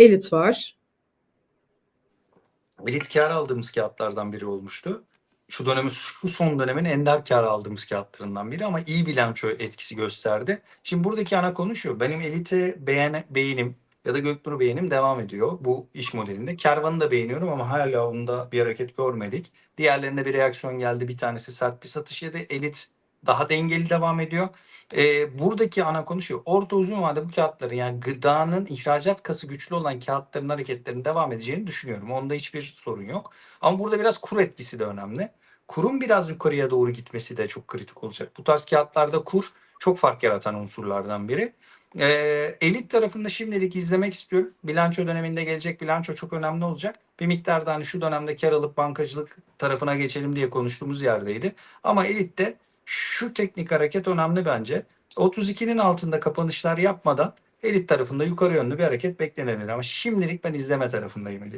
Elit var. Elit kar aldığımız kağıtlardan biri olmuştu. Şu dönemin şu son dönemin ender kar aldığımız kağıtlarından biri ama iyi bilanço etkisi gösterdi. Şimdi buradaki ana konu şu. Benim Elit'i beğen, beğenim ya da Göknur'u beğenim devam ediyor bu iş modelinde. Kervan'ı da beğeniyorum ama hala onda bir hareket görmedik. Diğerlerinde bir reaksiyon geldi. Bir tanesi sert bir satış yedi. Elit daha dengeli devam ediyor. Ee, buradaki ana konu şu. Orta uzun vade bu kağıtların yani gıdanın ihracat kası güçlü olan kağıtların hareketlerinin devam edeceğini düşünüyorum. Onda hiçbir sorun yok. Ama burada biraz kur etkisi de önemli. Kurun biraz yukarıya doğru gitmesi de çok kritik olacak. Bu tarz kağıtlarda kur çok fark yaratan unsurlardan biri. Ee, elit tarafında şimdilik izlemek istiyorum. Bilanço döneminde gelecek bilanço çok önemli olacak. Bir miktarda hani şu dönemde kar alıp bankacılık tarafına geçelim diye konuştuğumuz yerdeydi. Ama elitte şu teknik hareket önemli bence. 32'nin altında kapanışlar yapmadan elit tarafında yukarı yönlü bir hareket beklenebilir. Ama şimdilik ben izleme tarafındayım elit.